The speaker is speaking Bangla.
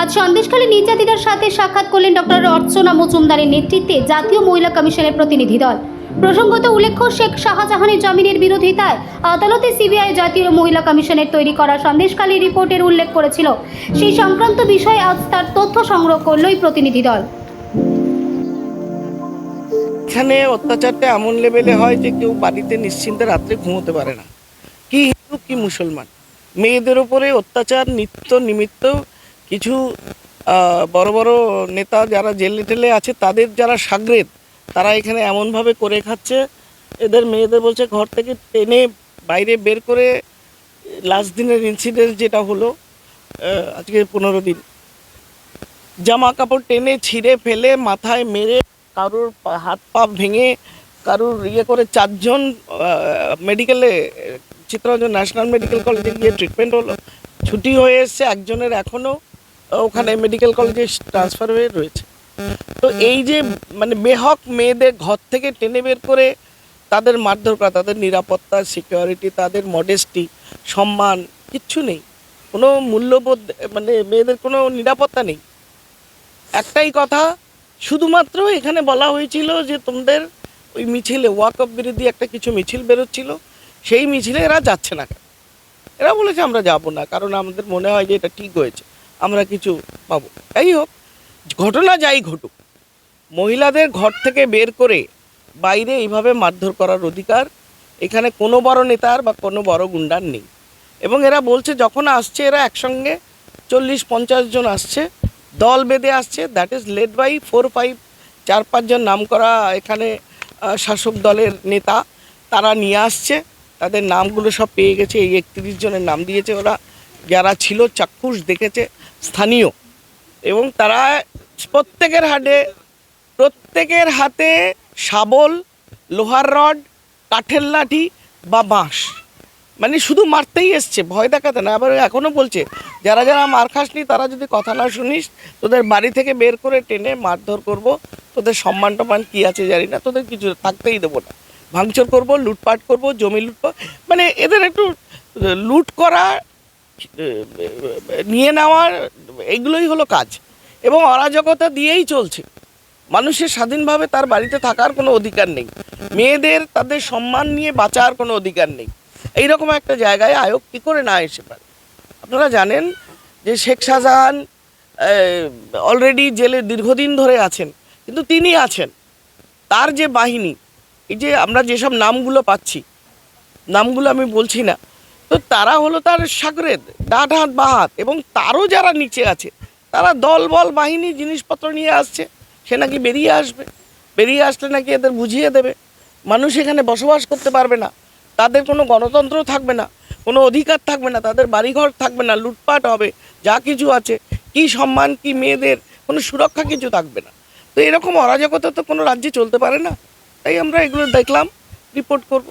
আজ সন্দেশখালী নির্যাতিতার সাথে সাক্ষাৎ করলেন ডক্টর অর্চনা মজুমদারের নেতৃত্বে জাতীয় মহিলা কমিশনের প্রতিনিধি দল। প্রসঙ্গত উল্লেখ্য, শেখ শাহজাহানের জামিনের বিরোধিতায় আদালতে সিবিআই জাতীয় মহিলা কমিশনের তৈরি করা সন্দেশখালী রিপোর্টের উল্লেখ করেছিল। সেই সংক্রান্ত বিষয়ে আজ তার তথ্য সংগ্রহ করল প্রতিনিধি দল। এখানে অত্যাচারটা এমন লেভেলে হয় যে কেউ বাড়িতে নিশ্চিন্তে রাত্রে ঘুমোতে পারে না। কি হিন্দু, কি মুসলমান। মেয়েদের ওপরে অত্যাচার, নিত্য নিমিত্ত কিছু বড় বড় নেতা যারা জেলে টেলে আছে, তাদের যারা সাগরেদ, তারা এখানে এমনভাবে করে খাচ্ছে, এদের মেয়েদের বলছে ঘর থেকে টেনে বাইরে বের করে লাস্ট দিনের ইনসিডেন্ট যেটা হলো আজকে পনেরো দিন। জামা কাপড় টেনে ছিঁড়ে ফেলে, মাথায় মেরে কারুর হাত পা ভেঙে কারুর ইয়ে করে চারজন মেডিকেলে চিত্তরঞ্জন ন্যাশনাল মেডিকেল কলেজে গিয়ে ট্রিটমেন্ট হলো। ছুটি হয়ে এসছে, একজনের এখনও ওখানে মেডিকেল কলেজে ট্রান্সফার হয়ে রয়েছে। তো এই যে মানে বেহক মেয়েদের ঘর থেকে টেনে বের করে তাদের মারধর করা তাদের নিরাপত্তা সিকিউরিটি তাদের মডেস্টি সম্মান, কিচ্ছু নেই। কোনো মূল্যবোধ মানে মেয়েদের কোনো নিরাপত্তা নেই। একটাই কথা, শুধুমাত্র এখানে বলা হয়েছিল যে তোমাদের ওই মিছিলে ওয়াক অফ বিরোধী একটা কিছু মিছিল বেরোচ্ছিল। সেই মিছিলে এরা যাচ্ছে না কেন? এরা বলেছে আমরা যাব না, কারণ আমাদের মনে হয় যে এটা ঠিক হয়েছে, আমরা কিছু পাবো যাই হোক, ঘটনা যাই ঘটুক, মহিলাদের ঘর থেকে বের করে বাইরে এইভাবে মারধর করার অধিকার এখানে কোনো বড় নেতার বা কোনো বড় গুন্ডার নেই। এবং এরা বলছে যখন আসছে এরা একসঙ্গে চল্লিশ পঞ্চাশ জন আসছে, দল বেঁধে আসছে that is led by four five চার পাঁচজন নাম করা এখানে শাসক দলের নেতা, তারা নিয়ে আসছে। তাদের নামগুলো সব পেয়ে গেছে। এই একত্রিশ জনের নাম দিয়েছে ওরা। যারা ছিল, চাক্ষুষ দেখেছে, স্থানীয়। এবং তারা প্রত্যেকের হাটে, প্রত্যেকের হাতে শাবল, লোহার রড, কাঠের লাঠি বা বাঁশ। মানে শুধু মারতেই এসছে, ভয় দেখাতে না, আবার এখনও বলছে, যারা যারা মার খাসনি, তারা যদি কথা না শুনিস, তোদের বাড়ি থেকে বের করে টেনে মারধর করব, তোদের সম্মান টমান কী আছে জানি না, তোদের কিছু থাকতেই দেবো না। ভাঙচুর করব, লুটপাট করব, জমি লুট মানে এদের একটু লুট করা নিয়ে নেওয়ার এগুলোই হলো কাজ। এবং অরাজকতা দিয়েই চলছে। মানুষের স্বাধীনভাবে তার বাড়িতে থাকার কোনো অধিকার নেই। মেয়েদের তাদের সম্মান নিয়ে বাঁচার কোনো অধিকার নেই। এইরকম একটা জায়গায় আয়োগ কী করে না এসে পারে? আপনারা জানেন যে শেখ শাহজাহান অলরেডি জেলে দীর্ঘদিন ধরে আছেন, কিন্তু তিনি আছেন। তার যে বাহিনী এই যে আমরা যেসব নামগুলো পাচ্ছি, নামগুলো আমি বলছি না, তো তারা হলো তার সাগরেদ ডাট হাত বা হাত এবং তারও যারা নিচে আছে, তারা দল, বল, বাহিনী, জিনিসপত্র নিয়ে আসছে, সে নাকি বেরিয়ে আসবে, বেরিয়ে আসলে নাকি এদের বুঝিয়ে দেবে। মানুষ এখানে বসবাস করতে পারবে না, তাদের কোনো গণতন্ত্র থাকবে না, কোনো অধিকার থাকবে না, তাদের বাড়িঘর থাকবে না, লুটপাট হবে, যা কিছু আছে, কি সম্মান, কি মেয়েদের, কোনো সুরক্ষা কিছু থাকবে না। তো এরকম অরাজকতা তো কোনো রাজ্যে চলতে পারে না। তাই আমরা এগুলো দেখলাম রিপোর্ট করব।